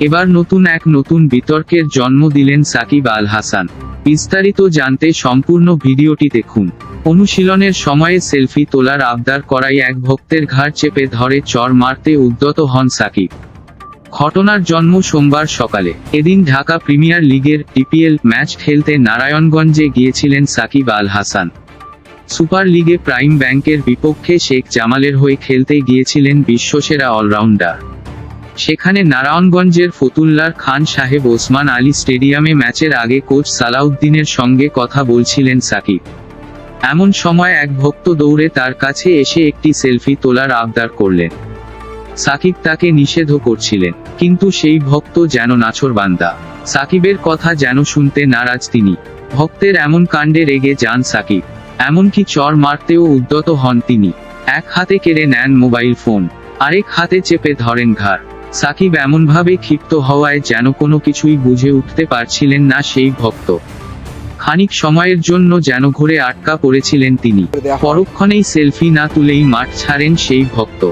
এবার নতুন এক নতুন বিতর্কের জন্ম দিলেন সাকিব আল হাসান। বিস্তারিত জানতে সম্পূর্ণ ভিডিওটি দেখুন। অনুশীলনের সময়ে সেলফি তোলার আবদার করাই এক ভক্তের ঘাড় চেপে ধরে চর মারতে উদ্যত হন সাকিব। ঘটনার জন্ম সোমবার সকালে। এদিন ঢাকা প্রিমিয়ার লিগের টিপিএল ম্যাচ খেলতে নারায়ণগঞ্জে গিয়েছিলেন সাকিব আল হাসান। সুপার লিগে প্রাইম ব্যাংকের বিপক্ষে শেখ জামালের হয়ে খেলতে গিয়েছিলেন বিশ্বসেরা অলরাউন্ডার। সেখানে নারায়ণগঞ্জের ফতুল্লার খান সাহেব ওসমান আলী স্টেডিয়ামে ম্যাচের আগে কোচ সালাউদ্দিনের সঙ্গে কথা বলছিলেন সাকিব। এমন সময় এক ভক্ত দৌড়ে তার কাছে এসে একটি সেলফি তোলার আবদার করলেন। সাকিব তাকে নিষেধও করছিলেন, কিন্তু সেই ভক্ত যেন নাছরবান্দা সাকিবের কথা যেন শুনতে নারাজ তিনি। ভক্তের এমন কাণ্ডে রেগে যান সাকিব। এমনকি চর মারতেও উদ্যত হন তিনি। এক হাতে কেড়ে নেন মোবাইল ফোন, আরেক হাতে চেপে ধরেন ঘাড়। সাকিব এমনভাবে ক্ষিপ্ত হওয়ায় যেন কোনো কিছুই বুঝে উঠতে পারছিলেন না সেই ভক্ত। খানিক সময়ের জন্য যেন ঘুরে আটকা পড়েছিলেন তিনি। পরক্ষণেই সেলফি না তুলেই মাঠ ছাড়েন সেই ভক্ত।